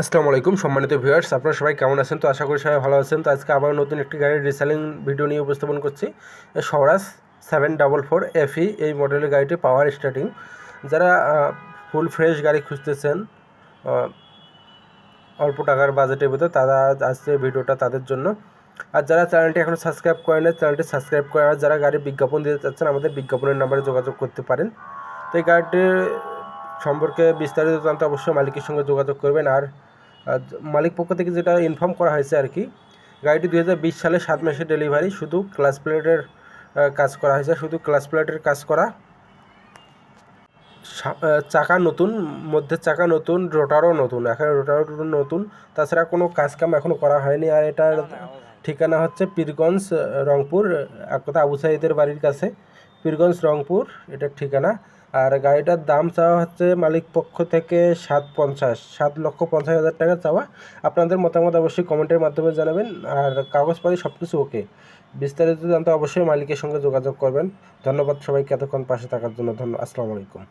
আসসালামু আলাইকুম সম্মানিত ভিউয়ার্স, আপনারা সবাই কেমন আছেন? তো আশা করি সবাই ভালো আছেন। তো আজকে আবার নতুন একটি গাড়ির রিসেলিং ভিডিও নিয়ে উপস্থাপন করছি। সরাস সেভেন ডাবল ফোর এফই এই মডেলের গাড়িটি পাওয়ার স্টার্টিং যারা ফুল ফ্রেশ গাড়ি খুঁজতেছেন অল্প টাকার বাজেটের ভিতর, তারা আজকে ভিডিওটা তাদের জন্য। আর যারা চ্যানেলটি এখনও সাবস্ক্রাইব করেন চ্যানেলটি সাবস্ক্রাইব করে আর যারা গাড়ির বিজ্ঞাপন দিতে চাচ্ছেন, আমাদের বিজ্ঞাপনের নাম্বারে যোগাযোগ করতে পারেন। তো এই গাড়িটির সম্পর্কে বিস্তারিত জানতে অবশ্যই মালিকের সঙ্গে যোগাযোগ করবেন। আর মালিক পক্ষ থেকে যেটা ইনফর্ম করা হয়েছে আর কি গাড়িটি দুই হাজার বিশ সালে সাত মাসের ডেলিভারি শুধু ক্লাস প্লেটের কাজ করা হয়েছে শুধু ক্লাস প্লেটের কাজ করা। চাকা নতুন মধ্যে চাকা নতুন রোটারও নতুন এখানে রোটারও নতুন তাছাড়া কোনো কাজ কাম এখনও করা হয়নি আর এটার ঠিকানা হচ্ছে পীরগঞ্জ রংপুর এক কথা আবু সাইদের বাড়ির কাছে পীরগঞ্জ রংপুর এটার ঠিকানা। আর গাড়িটার দাম চাওয়া হচ্ছে মালিক পক্ষ থেকে সাত পঞ্চাশ, সাত লক্ষ পঞ্চাশ হাজার টাকা চাওয়া। আপনাদের মতামত অবশ্যই কমেন্টের মাধ্যমে জানাবেন আর কাগজপাতি সব কিছু ওকে বিস্তারিত জানতে অবশ্যই মালিকের সঙ্গে যোগাযোগ করবেন। ধন্যবাদ সবাইকে এতক্ষণ পাশে থাকার জন্য। ধন্য আসসালামু আলাইকুম।